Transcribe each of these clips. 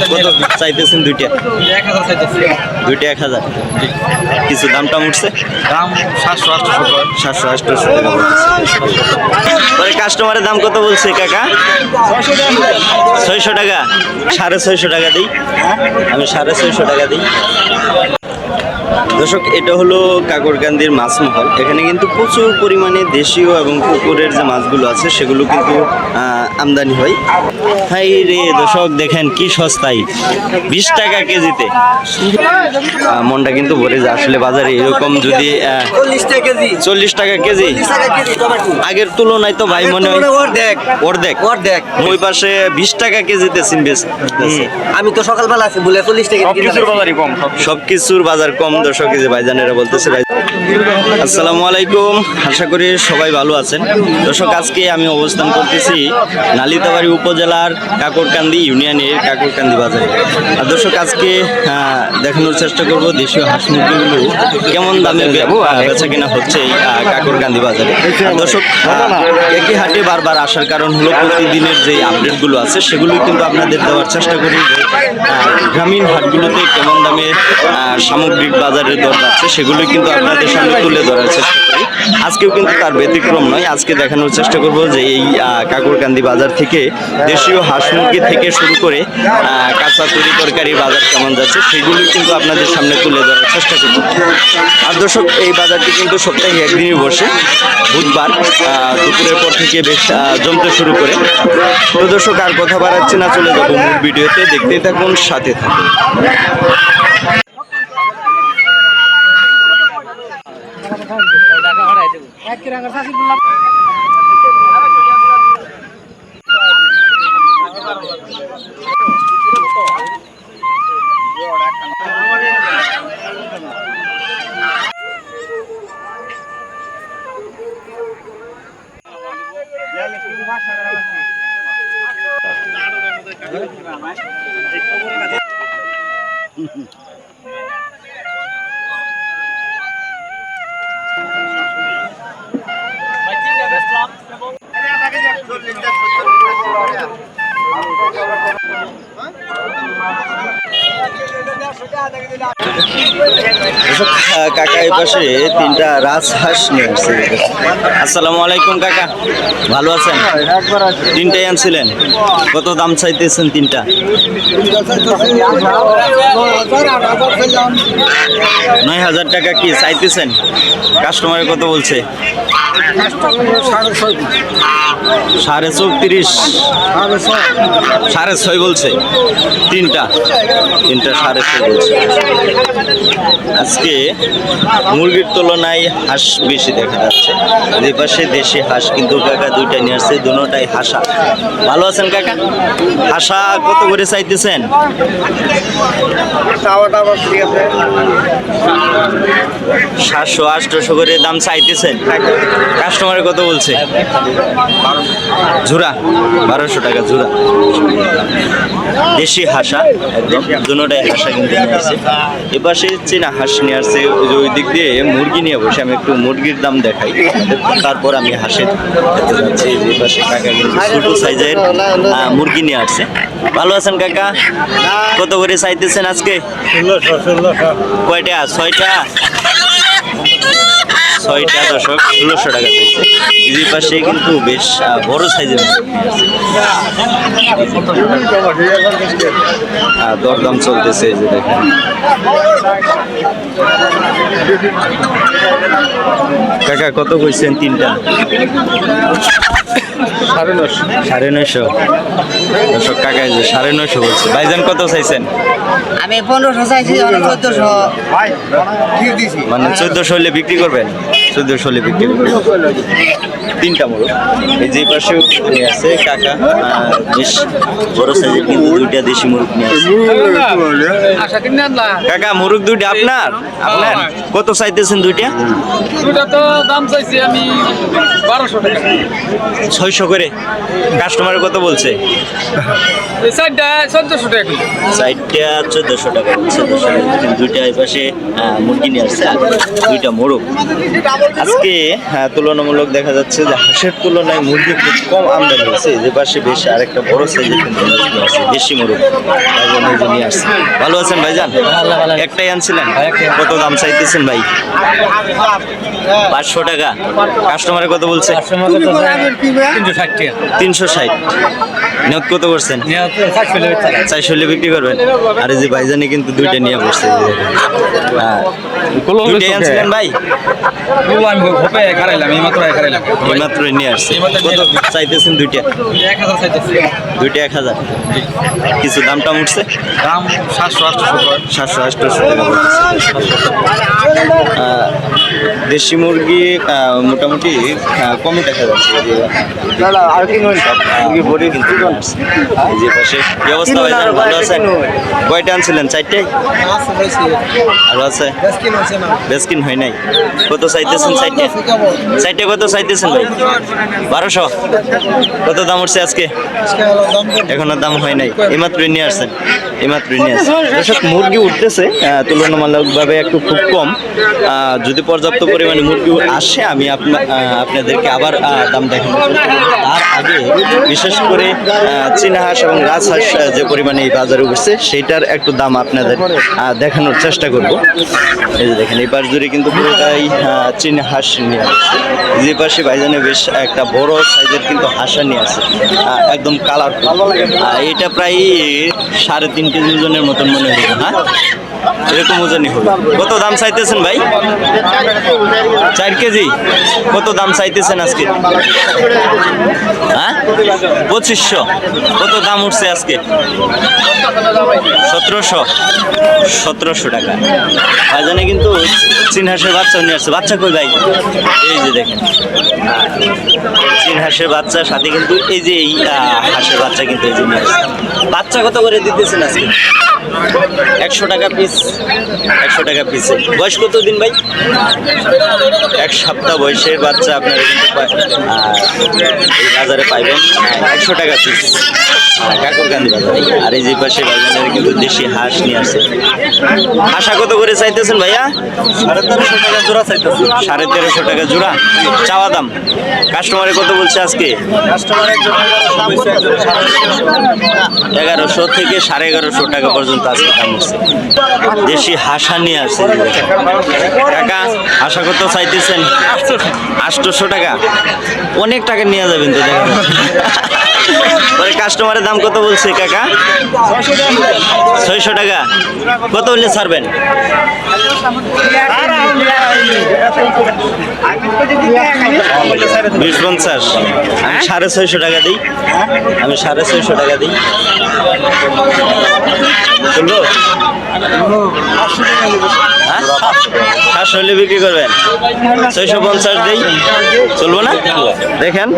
কত চাইতেছেন দুইটা? দুইটা এক হাজার। কিছু দামটা উঠছে? দাম সাতশো আটশো সাতশো আটশো টাকা কাস্টমারের দাম কত বলছে কাকা? ছয়শো টাকা। সাড়ে ছয়শো টাকা দিই। আমি সাড়ে ছয়শো টাকা দিই। দর্শক এটা হলো কাকরকান্দির মাছ মহল এখানে কিন্তু প্রচুর পরিমাণে দেশীয় এবং পুকুরের যে মাছগুলো আছে সেগুলো কিন্তু আমদানি হয়। হাই রে দর্শক দেখেন কি সস্তায়। বিশ টাকা কেজিতে। মনটা কিন্তু ভরে যায়। আসলে বাজারে এরকম যদি চল্লিশ টাকা কেজি। আগের তুলনায় তো ভাই মনে হয় অর্ধেক। অর্ধেক। অর্ধেক। ওই পাশে বিশ টাকা কেজিতে সিনবেস আমি তো সকালবেলা আছি বলে চল্লিশ টাকা বাজারই কম সব কিছুর বাজার কম। দর্শক যে ভাইজানেরা বলতেছে আসসালামু আলাইকুম। আশা করি সবাই ভালো আছেন। দর্শক, আজকে আমি অবস্থান করতেছি নালিতাবাড়ি উপজেলার কাকরকান্দি ইউনিয়নের কাকরকান্দি বাজারে। আর দর্শক, আজকে দেখানোর চেষ্টা করব দেশীয় হাঁস মুরগিগুলো কেমন দামে বেচা কেনা হচ্ছে এই কাকরকান্দি বাজারে। দর্শক একই হাটে বারবার আসার কারণ হলো প্রতিদিনের যে আপডেটগুলো আছে সেগুলো কিন্তু আপনাদের দেওয়ার চেষ্টা করি গ্রামীণ হাটগুলোতে কেমন দামে সামগ্রিক বাজারের দর যাচ্ছে সেগুলো কিন্তু আপনাদের সামনে তুলে ধরার চেষ্টা করি। আজকেও কিন্তু তার ব্যতিক্রম নয়, আজকে দেখানোর চেষ্টা করব যে এই কাকরকান্দি বাজার থেকে দেশীয় হাঁস মুরগি থেকে শুরু করে কাঁচা তরি তরকারি বাজার কেমন যাচ্ছে, সেগুলোই কিন্তু আপনাদের সামনে তুলে ধরার চেষ্টা করব। আর দর্শক, এই বাজারটি কিন্তু সপ্তাহে একদিনই বসে, বুধবার দুপুরের পর থেকে বেশ জমতে শুরু করে। তো দর্শক, আর কথা বাড়াচ্ছি না, চলে যাব মূল ভিডিওতে, দেখতেই থাকুন, সাথে থাকুন। দর্শক, আহ, কাকা এই পাশে তিনটা রাজহাঁস নিয়ে আসছে। আসসালামু আলাইকুম, কাকা। ভালো আছেন? তিনটাই আনছিলেন। কত দাম চাইতেছেন তিনটা? নয় হাজার টাকা কি চাইতেছেন? কাস্টমারে কত বলছে। সাড়ে চৌত্রিশ। সাড়ে ছয় বলছে। তিনটা। তিনটা সাড়ে ছয় বলছে। আজকে মুরগির তুলনায় হাঁস বেশি দেখা যাচ্ছে। যে পাশে দেশি হাঁস কিন্তু কাকা দুইটা নিয়ে আসছে, দুটাই হাসা। ভালো আছেন কাকা? হাসা কত করে চাইতেছেন? সাতশো আটশোশো করে দাম চাইতেছেন? কাস্টমারে কত বলছে। ঝুরা বারোশো টাকা ঝুরা। দেশি হাসা একদম। দুটাই হাঁসা কিন্তু নিয়ে আসছে এপাশে চীনা হাঁস নিয়ে আসছে ওই যে ওই দিক দিয়ে মুরগি নিয়ে বসে আমি একটু মুরগির দাম দেখাই। তারপর আমি হাঁসের যাচ্ছি। এপাশে কাকা কিন্তু ছোটো সাইজের মুরগি নিয়ে আসছে। ভালো আছেন কাকা? কত করে চাইতেছেন আজকে? কয়টা? ছয়টা? ছয়টা দশক ষোলোশো টাকা চাইছে দিদির পাশে কিন্তু বেশ বড় সাইজের দরদাম চলতেছে যে দেখেন। কাকা, কত কইছেন তিনটা? সাড়ে নশো সাড়ে নয়শো। দর্শক কাকা যে সাড়ে নয়শো বলছে। ভাইজান কত চাইছেন? আমি পনেরোশো চাইছি চোদ্দশো। মানে চোদ্দশো হলে বিক্রি করবেন? চোদ্দশো বিক্রি তিনটা মোড়ক। এই যে নিয়ে আছে, কাকা বেশ বড় সাইজের কিন্তু দুইটা দেশি মুরগ নিয়ে কাকা মুরগ দুইটা আপনার? আপনার? কত চাইতেছেন দুইটা? দুইটা তো দাম চাইছি আমি বারোশো টাকা ছয়শো করে। কাস্টমার কত বলছে? চারটা চোদ্দশো টাকা। চারটা চোদ্দশো টাকা। দুইটা এই পাশে মুরগি নিয়ে আসছে। দুইটা মোরগ আজকে হ্যাঁ, তুলনামূলক দেখা যাচ্ছে যে হাঁসের তুলনায় মুরগি খুব কম আমদানি হয়েছে। যে পাশে বেশ আরেকটা বড় সাইজের কিন্তু মুরগি আছে দেশি মুরগি। নিয়ে আসছে। ভালো আছেন ভাইজান? একটাই আনছিলেন? কত দাম চাইতেছেন ভাই? পাঁচশো টাকা। কাস্টমারে কত বলছে? তিনশো ষাট নিয়োগ কত করছেন? চারশো বিক্রি করবেন? আর এই যে ভাইজানি কিন্তু দুইটা নিয়ে বসছে। হ্যাঁ। দুইটাই আনছিলেন ভাই? আমি হোপে খারাইলাম এই মাত্র খারাইলাম এইমাত্র নিয়ে আসছে। কত চাইতেছেন দুইটা? এক হাজার চাইতেছি। দুইটা এক হাজার। কিছু দাম উঠছে? দাম সাতশো আটশো সাতশো আটশোশো টাকা বলতেছে। আহ, দেশি মুরগি মোটামুটি কমই দেখা যাচ্ছে। যে পাশে কি অবস্থা ভাই ভালো আছেন? কয়টা আনছিলেন? চারটে আরও আছে বেসকিন হয় নাই। কত চাইতেছেন চারটে চারটে কত চাইতেছেন ভাই? বারোশো? কত দাম উঠছে আজকে? এখনও দাম হয় নাই। এইমাত্র নিয়ে আসছেন এইমাত্র নিয়ে আসছেন। দর্শক মুরগি উঠতেছে তুলনামূলকভাবে একটু খুব কম। যদি পর্যাপ্ত পরিমাণে মুরগি আসে আমি আপনা- আপনাদেরকে আবার দাম দেখানো তার আগে বিশেষ করে চীনা হাঁস এবং রাজহাঁস যে পরিমাণে এই বাজারে উঠছে সেইটার একটু দাম আপনাদের দেখানোর চেষ্টা করব। এই যে দেখেন এই পাশ জুড়ে কিন্তু পুরোটাই চীনা হাঁস নিয়ে আসছে। যে পাশে ভাইজানে বেশ একটা বড় সাইজের কিন্তু হাঁসা নিয়ে আসছে। একদম কালারফুল এটা প্রায় সাড়ে তিন কেজি ওজনের মতন মনে হয় হ্যাঁ? এরকম ওজনই হবে। কত দাম চাইতেছেন ভাই? চার কেজি? কত দাম চাইতেছেন আজকে? হ্যাঁ? পঁচিশশো। কত দাম উঠছে আজকে? সতেরোশো। সতেরোশো টাকা। ভাইজানে কিন্তু চীন হাঁসের বাচ্চা নিয়ে আসছে। বাচ্চা কই ভাই? এই যে দেখেন। হাঁসের বাচ্চার সাথে কিন্তু এই যে এই হাঁসের বাচ্চা কিন্তু এই যে নিয়ে আসছে। বাচ্চা কত করে দিতেছেন আজকে? একশো টাকা পিস একশো টাকা পিস বয়স কত দিন ভাই? এক সপ্তাহ বয়সের বাচ্চা আপনারা কিন্তু এই বাজারে পাইবেন। একশো টাকা পিস কাকুরকান্দি বাজারে। আর এই যে পাশে বাজারের কিন্তু দেশি হাঁস নিয়ে আসে। হাঁসা কত করে চাইতেছেন ভাইয়া? সাড়ে তেরোশো টাকা জোড়া চাইতেছেন সাড়ে তেরোশো টাকা জোড়া। চাওয়া দাম? কাস্টমারে কত বলছে আজকে? এগারোশো থেকে সাড়ে এগারোশো টাকা পর্যন্ত আজকে দাম উঠছে দেশি হাসা নিয়ে আসছে টাকা আশা করতে চাইতেছেন? আটশোশো টাকা? অনেক টাকা নিয়ে যাবেন তো দেখা পরে কাস্টমারের দাম কত বলছে কাকা? ছয়শো টাকা। কত হলে ছাড়বেন? বিশ পঞ্চাশ। আমি সাড়ে ছয়শো টাকা দিই। আমি সাড়ে ছয়শো টাকা দিই? সাতশো হলে বিক্রি করবেন। ছয়শো পঞ্চাশ দিই। চলবো না? দেখেন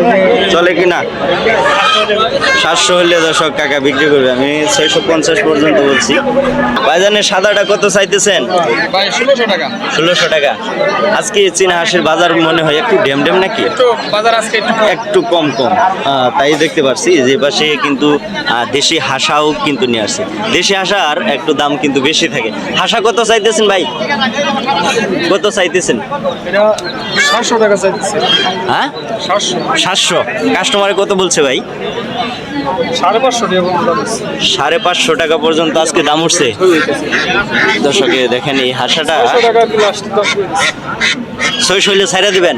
চলে কি না? সাতশো হলে দর্শক টাকা বিক্রি করবে। আমি ছয়শো পঞ্চাশ পর্যন্ত বলছি। বাজানের সাদাটা কত চাইতেছেন? ষোলোশো টাকা। আজকে চীনা হাঁসের বাজার মনে হয় একটু ড্যাম ড্যাম নাকি? একটু কম। কম তাই দেখতে পারছি যে পাশে কিন্তু দেশি হাঁসাও কিন্তু নিয়ে আসছে। দেশি হাঁসার একটু দাম কিন্তু বেশি থাকে। হাঁসা কত চাইতেছেন ভাই? কত চাইতেছেন? সাতশো টাকা চাইতেছে। হ্যাঁ? সাতশো। কাস্টমারে কত বলছে ভাই? সাড়ে পাঁচশো টাকা পর্যন্ত আজকে দাম উঠছে। দর্শকে দেখেন এই হাঁসাটা। ছয়শো হইলে ছাইড়া দিবেন?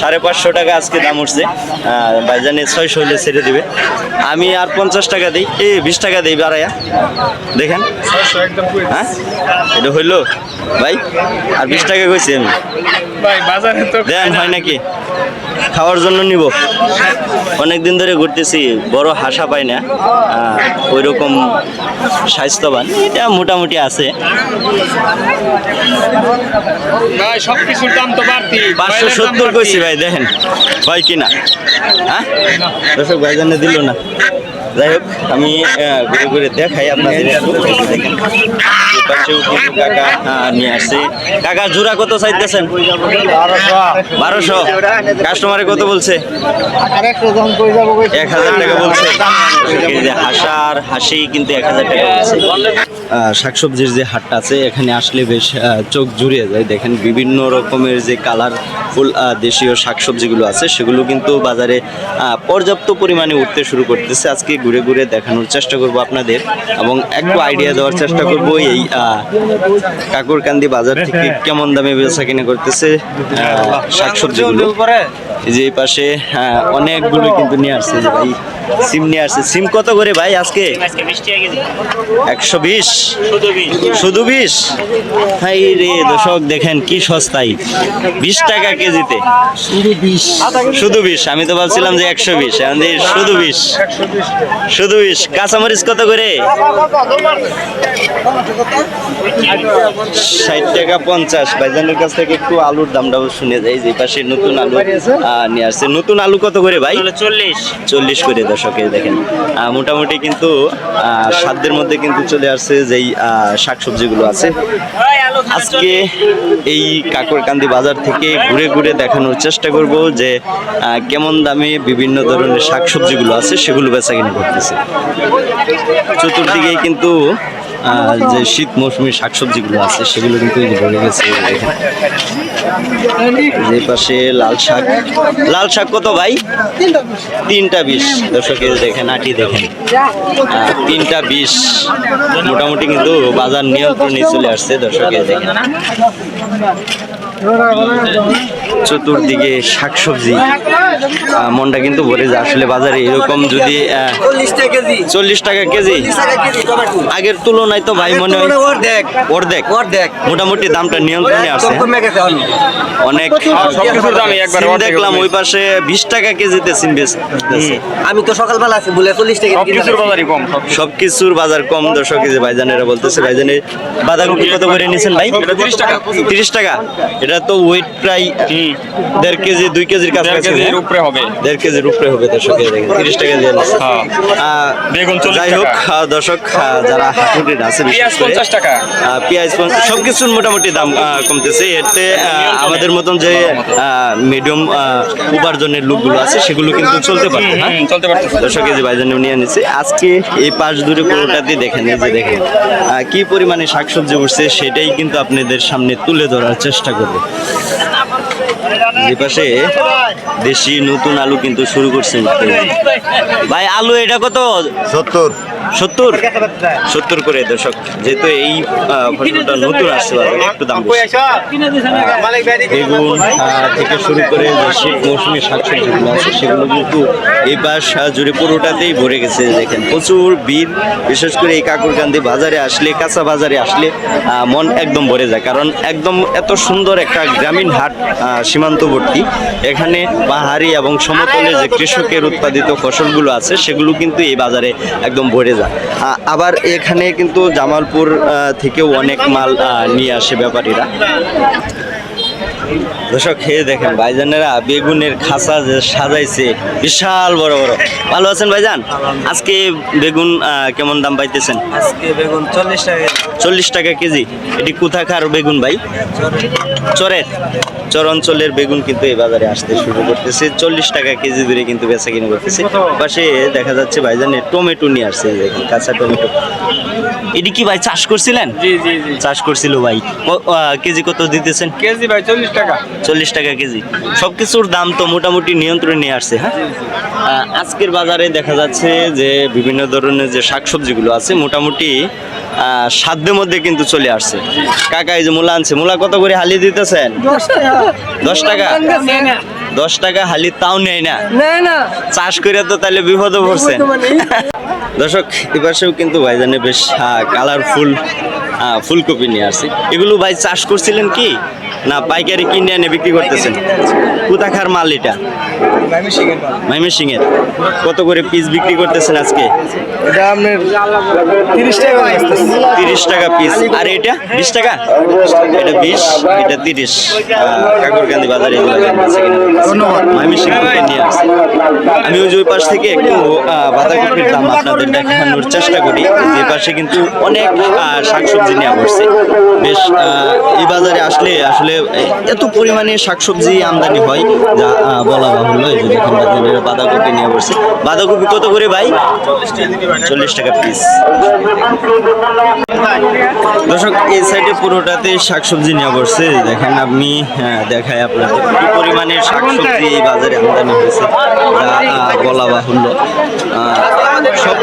সাড়ে পাঁচশো টাকা আজকে দাম উঠছে। আহ, ভাইজানে ছয়শো হইলে ছেড়ে দিবে। আমি আর পঞ্চাশ টাকা দিই। এ বিশ টাকা দিই বাড়াইয়া দেখেন। হ্যাঁ? এটা হইল? ভাই আর বিশ টাকা কইছি আমি। ভাই দেন হয় নাকি? খাওয়ার জন্য নিব। অনেক দিন ধরে ঘুরতেছি বড় হাসা পাই না। ওই রকম স্বাস্থ্যবান। এটা মোটামুটি আছে। ভাই কিছুর দাম তো বাড়তি। পাঁচশো সত্তর কইছি ভাই দেখেন হয় কি না হ্যাঁ? দর্শক ভাইজানে দিল না। যাই হোক আমি ঘুরে ঘুরে দেখাই আপনাদের দেখেন পাশেও কিন্তু কাকা নিয়ে আসছে। কাকা জোড়া কত চাইতেছেন? বারোশো। কাস্টমারে কত বলছে? এক হাজার টাকা বলছে। যে হাসা কিন্তু এক হাজার টাকা বলছে। শাকসবজির যে হাটটা আছে এখানে আসলে বেশ চোখ জুড়িয়ে যায়। দেখেন বিভিন্ন রকমের যে কালারফুল দেশীয় শাকসবজিগুলো আছে সেগুলো কিন্তু বাজারে পর্যাপ্ত পরিমাণে উঠতে শুরু করতেছে। আজকে ঘুরে ঘুরে দেখানোর চেষ্টা করব আপনাদের এবং একটু আইডিয়া দেওয়ার চেষ্টা করব এই আহ, কাকুরকান্দি বাজার থেকে কেমন দামে বেচা কিনা করতেছে শাকসবজিগুলো। এই যে পাশে হ্যাঁ, অনেকগুলো কিন্তু নিয়ে আসছে যে ভাই। সিম নিয়ে আসছে। সিম কত করে ভাই আজকে? একশো বিশ? শুধু বিশ? হাই রে দর্শক দেখেন কি সস্তায়। বিশ টাকা কেজিতে। শুধু বিশ। আমি তো ভাবছিলাম যে একশো বিশ। শুধু বিশ। শুধু বিশ। কাঁচামরিচ কত করে? ষাট টাকা পঞ্চাশ। ভাইজানের কাছ থেকে একটু আলুর দামটাও শুনে যাই যে পাশে নতুন আলু নিয়ে আসছে। নতুন আলু কত করে ভাই? চল্লিশ। চল্লিশ করে দর্শকে দেখেন মোটামুটি কিন্তু সাধ্যের মধ্যে কিন্তু চলে আসছে যেই শাকসবজিগুলো আছে। আজকে এই কাকরকান্দি বাজার থেকে ঘুরে ঘুরে দেখানোর চেষ্টা করব যে কেমন দামে বিভিন্ন ধরনের শাকসবজিগুলো আছে, সেগুলো বেচা কিনে করতেছে। চতুর্দিকেই কিন্তু যে শীত মৌসুমী শাকসবজিগুলো আছে, সেগুলো কিন্তু ভরে গেছে যে পাশে লাল শাক। লাল শাক কত ভাই? তিনটা বিশ। দর্শকের দেখেন, আটি দেখেন। তিনটা বিশ। মোটামুটি কিন্তু বাজার নিয়ন্ত্রণে চলে আসছে দর্শকের দেখেন। চতুর্দিকে শাকসবজি মনটা কিন্তু ভরে যায়। আসলে বাজারে এরকম যদি চল্লিশ টাকা কেজি আগের তুলনায় তো ভাই মনে হয় অর্ধেক। অর্ধেক অর্ধেক মোটামুটি দামটা নিয়ন্ত্রণে আছে। অনেক। সবকিছুর দেখলাম ওই পাশে বিশ টাকা কেজিতে সিম আমি তো সকালবেলা আছি বলে চল্লিশ টাকা সব কিছুর আনছি। বাজারই কম সব সব কিছুর বাজার কম দর্শক ভাইজানেরা বলতেছে ভাইজানের বাঁধাকপি কত করে নিছেন ভাই? এটা 30 টাকা। তিরিশ টাকা। এটা তো ওয়েট প্রায়। দেড় কেজি দুই কেজির কাছাকাছি কেজির উপরে হবে। দেড় কেজির উপরে হবে দর্শক তিরিশ টাকা দিয়ে। হ্যাঁ। বেগুন যাই হোক দর্শক যারা হাটুটির আছে বিশেষ পেঁয়াজ করে, 50 টাকা। পেঁয়াজ পঞ্চাশ সব কিছুর মোটামুটি দাম কমতেছে। এতে আমাদের মতন যে মিডিয়াম উপার্জনের লোকগুলো আছে সেগুলো কিন্তু চলতে পারবে হ্যাঁ চলতে দর্শক যে ভাইজান নিয়ে নিচ্ছে। আজকে এই পাশ দূরে পুরোটাতে দেখেন এই যে দেখেন কি পরিমাণে শাকসবজি উঠছে সেটাই কিন্তু আপনাদের সামনে তুলে ধরার চেষ্টা করব। যে পাশে দেশি নতুন আলু কিন্তু শুরু করছেন ভাই আলু এটা কত? সত্তর। সত্তর? সত্তর করে, দর্শক। যেহেতু এই ফসলটা নতুন আসছে একটু দাম বেগুন থেকে শুরু করে শীত মৌসুমী আছে, সেগুলো কিন্তু জুড়ে পুরোটাতেই ভরে গেছে, দেখেন। প্রচুর বিশেষ করে এই কাকুরকান্দি বাজারে আসলে, কাঁচা বাজারে আসলে মন একদম ভরে যায়। কারণ একদম এত সুন্দর একটা গ্রামীণ হাট সীমান্তবর্তী, এখানে পাহাড়ি এবং সমতলে যে কৃষকের উৎপাদিত ফসলগুলো আছে, সেগুলো কিন্তু এই বাজারে একদম ভরে যায়। আবার এখানে কিন্তু জামালপুর থেকেও অনেক মাল নিয়ে আসে ব্যাপারীরা। দর্শক খেয়ে দেখেন ভাইজানেরা বেগুনের খাঁচা যে সাজাইছে বিশাল বড় বড়। ভালো আছেন ভাইজান? আজকে বেগুন কেমন দাম পাইতেছেন? আজকে বেগুন চল্লিশ টাকা চল্লিশ টাকা কেজি। এটি কোথাকার বেগুন ভাই? চরের। চর অঞ্চলের বেগুন কিন্তু এই বাজারে আসতে শুরু করতেছে। চল্লিশ টাকা কেজি দূরে কিন্তু বেচা কিনে করতেছে। পাশে দেখা যাচ্ছে ভাইজানে টমেটো নিয়ে আসছে কাঁচা টমেটো। এটি কি ভাই চাষ করছিলেন? জি জি জি। চাষ করছিল ভাই। কেজি কত দিতেছেন? কেজি ভাই চল্লিশ টাকা। চল্লিশ টাকা কেজি। সব কিছুর দাম তো মোটামুটি নিয়ন্ত্রণে নিয়ে আসছে হ্যাঁ? আজকের বাজারে দেখা যাচ্ছে যে বিভিন্ন ধরনের যে শাকসবজিগুলো আছে মোটামুটি সাধ্যের মধ্যে কিন্তু চলে আসছে। কাকা এই যে মূলা আনছে মূলা কত করে হালিয়ে দিতেছেন? দশ টাকা? দশ টাকা। হালি তাও নেয় না। চাষ করে তো তাহলে বিপদে পড়ছে। দর্শক এপাশেও কিন্তু ভাইজানে বেশ কালারফুল ফুলকপি নিয়ে আসছে। এগুলো ভাই চাষ করছিলেন কি? না পাইকারি কিনে এনে বিক্রি করতেছেন? কুতাখার মাল এটা? এর কত করে পিস বিক্রি করতেছেন আজকে? এটা আপনার তিরিশ টাকা তিরিশ টাকা পিস আর এটা বিশ টাকা? এটা বিশ এটা তিরিশ। কাকুরকান্দি বাজারে কিনা। ময়মনসিংহ থেকে নিয়ে আসছে। আমি ওই পাশ থেকে একটু বাঁধাকপির দাম আপনাদের দেখানোর চেষ্টা করি। যে পাশে কিন্তু অনেক শাকসবজি নেওয়া পড়ছে বেশ এই বাজারে আসলে আসলে এত পরিমাণে শাকসবজি আমদানি হয় যা বলা বাহুল্য। এই যে দেখেন বাঁধাকপি নিয়ে বসছে বাঁধাকপি কত করে ভাই? চল্লিশ টাকা পিস দর্শক এই সাইডে পুরোটাতে শাকসবজি নিয়ে বসছে দেখেন আপনি দেখায় আপনাদের কি পরিমাণে শাকসবজি এই বাজারে আমদানি হয়েছে যা বলা বাহুল্য। সব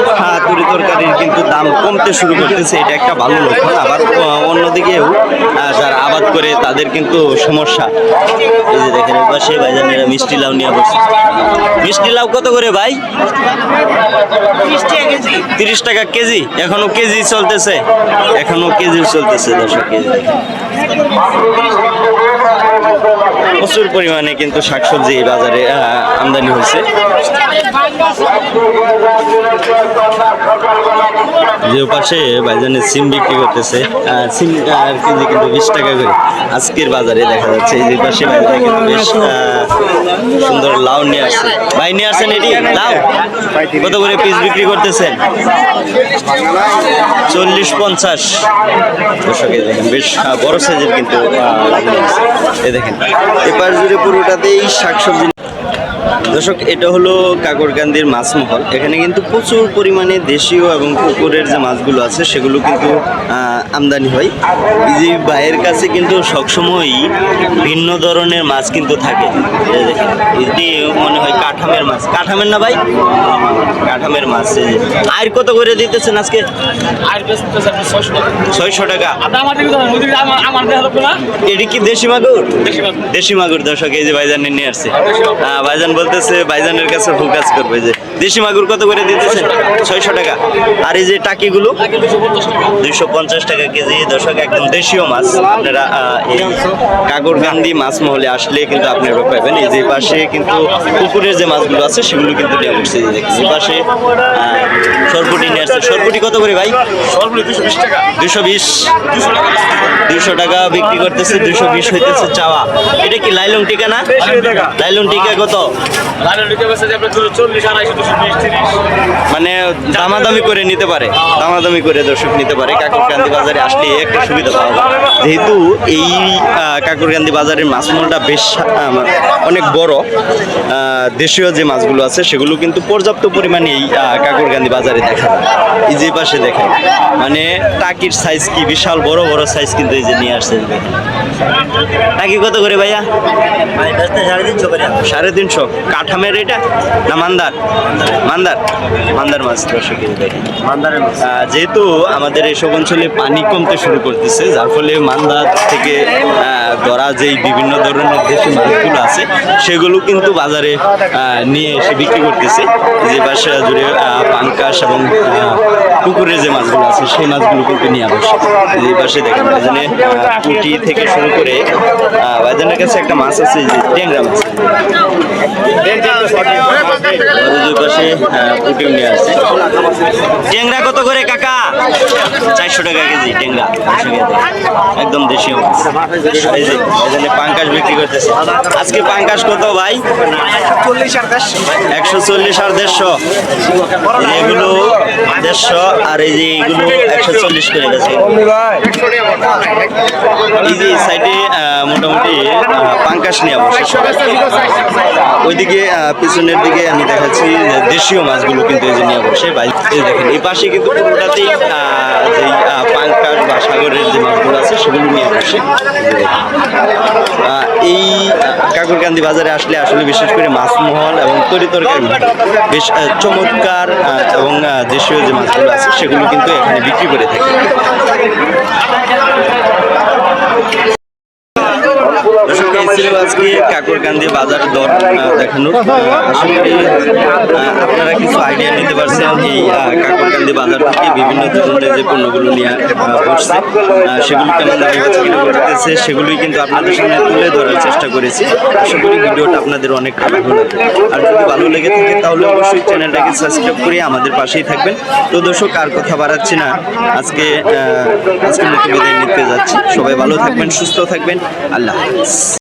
তরি তরকারির কিন্তু দাম কমতে শুরু করতেছে এটা একটা ভালো লক্ষণ। আবার আহ, আহ, যারা আবাদ করে তাদের কিন্তু সমস্যা। এই যে দেখেন পাশে ভাইজানেরা মিষ্টি লাউ নিয়ে বসছে মিষ্টি লাউ কত করে ভাই? তিরিশ টাকা কেজি। এখনও কেজি চলতেছে? এখনও কেজি চলতেছে দর্শক কেজি প্রচুর পরিমাণে কিন্তু শাকসবজি এই বাজারে আমদানি হয়েছে। যে পাশে ভাইজানের সিম বিক্রি করতেছে সিম আর কেজি কিন্তু বিশ টাকা করে। আজকের বাজারে দেখা যাচ্ছে যে পাশে ভাইজানে কিন্তু বেশ সুন্দর লাউ নিয়ে আসছে। ভাই, নিয়ে আসছেন এটি? লাউ? কত করে পিস বিক্রি করতেছেন? চল্লিশ পঞ্চাশ। দর্শক দেখেন, বেশ বড় সাইজের কিন্তু। এই দেখেন এপার জুড়ে পুরোটাতেই শাকসবজি দর্শক এটা হলো কাকরকান্দির মাছ মহল এখানে কিন্তু প্রচুর পরিমাণে দেশীয় এবং পুকুরের যে মাছগুলো আছে সেগুলো কিন্তু আমদানি হয়। যে ভাইয়ের কাছে কিন্তু সবসময়ই ভিন্ন ধরনের মাছ কিন্তু থাকে। দেখেন, এটি মনে হয় কাঠামের মাছ। কাঠামের না ভাই? কাঠামের মাছ আর কত করে দিতেছেন আজকে? ছয়শো টাকা। এটি কি দেশি মাগুর? দেশি মাগুর। দর্শক এই যে ভাইজান নিয়ে আসছে। ভাইজান বলতেছে ভাইজানের কাছে ফোকাস করবে যে। দেশি মাগুর কত করে দিতেছে ছয়শো টাকা। আর এই যে টাকিগুলো টাকা দুইশো পঞ্চাশ টাকা কেজি। দর্শক একদম দেশীয় মাছ। আপনারা এই কাগরকান্দি মাছ মহলে আসলে কিন্তু আপনারা পাবেন। এই যে পাশে কিন্তু পুকুরের যে মাছগুলো আছে সেগুলো কিন্তু হচ্ছে এই দেখেন পাশে সরপুটি নিয়ে আসছে। সরপুটি কত করে ভাই? দুশো বিশ দুশো টাকা। বিক্রি করতেছে দুশো বিশ হইতেছে চাওয়া। এটা কি লাইলং টিকা না? লাইলং টিকা। কত? আপনার দুশো চল্লিশ আড়াইশো মানে দামাদামি করে নিতে পারে দামাদামি করে দর্শক নিতে পারে। কাকুরকান্দি বাজারে আসলে একটা সুবিধা পাওয়া যায়। যেহেতু এই কাকুরকান্দি বাজারের মাছমূলটা বেশ অনেক বড় দেশীয় যে মাছগুলো আছে সেগুলো কিন্তু পর্যাপ্ত পরিমাণে এই কাকুরকান্দি বাজারে দেখা যায়। এই যে পাশে দেখেন মানে টাকির সাইজ কি বিশাল বড় বড় সাইজ কিন্তু এই যে নিয়ে আসছে। দেখেন টাকি কত করে ভাইয়া? সাড়ে তিনশো করে। সাড়ে তিনশো। কাঠামের এটা না মান্দার? মান্দার। মান্দার মাছ দর্শক দেখেন। মান্দারের মাছ। যেহেতু আমাদের এসব অঞ্চলে পানি কমতে শুরু করতেছে যার ফলে মান্দার থেকে ধরা যেই বিভিন্ন ধরনের দেশি মাছগুলো আছে সেগুলো কিন্তু বাজারে নিয়ে এসে বিক্রি করতেছে। যে পাশে জুড়ে আহ, পাঙ্কাশ এবং আহ, পুকুরের যে মাছগুলো আছে সেই মাছগুলো কিন্তু নিয়ে আসে। যে পাশে দেখেন বাজানে পুটি থেকে শুরু করে আহ, বাজানের কাছে একটা মাছ আছে যে ট্যাংরা মাছ। আর ওই যে পাশে আহ, পুটিও নিয়ে আসছে। ট্যাংরা কত করে কাকা? চারশো টাকা কেজি ট্যাংরা একদম দেশীয় এই পাঙ্কাশ বিক্রি করতেছে। আজকে পাঙ্কাশ কত ভাই? একশো চল্লিশ আর দেড়শো। এগুলো দেড়শো আর এই যে এগুলো একশো চল্লিশ করে গেছে। এই যে সাইডে মোটামুটি পাঙ্কাশ নিয়ে বসে ওইদিকে পিছনের দিকে আমি দেখাচ্ছি দেশীয় মাছগুলো কিন্তু এই যে নিয়ে বসে। এই দেখেন, এই পাশে কিন্তু পুরোটাতেই যেই পাঙ্কাশ বা সাগরের যে মাছগুলো আছে, সেগুলো নিয়ে বসে। এই কাকুরকান্দি বাজারে আসলে আসলে বিশেষ করে মাছ মহল এবং তরি তরকারি বেশ চমৎকার এবং দেশীয় যে মাছগুলো আছে, সেগুলো কিন্তু এখানে বিক্রি করে থাকে। কাকুরকান্দি বাজার দর করি আহ, আপনারা কিছু আইডিয়া নিতে পারছেন এই কাকুরকান্দি বাজার থেকে বিভিন্ন ধরনের যে পণ্যগুলো নিয়ে আহ, সেগুলো কেমন দামে করতেছে সেগুলোই কিন্তু আপনাদের সামনে তুলে ধরার চেষ্টা করেছি। আশা করি ভিডিওটা আপনাদের অনেক ভালো লাগবে। আর যদি ভালো লেগে থাকে তাহলে অবশ্যই চ্যানেলটাকে সাবস্ক্রাইব করে আমাদের পাশেই থাকবেন। তো দর্শক আর কথা বাড়াচ্ছি না। আজকে আহ, আজকের মতো বিদায় নিতে যাচ্ছি। সবাই ভালো থাকবেন সুস্থ থাকবেন। আল্লাহ হাফেজ।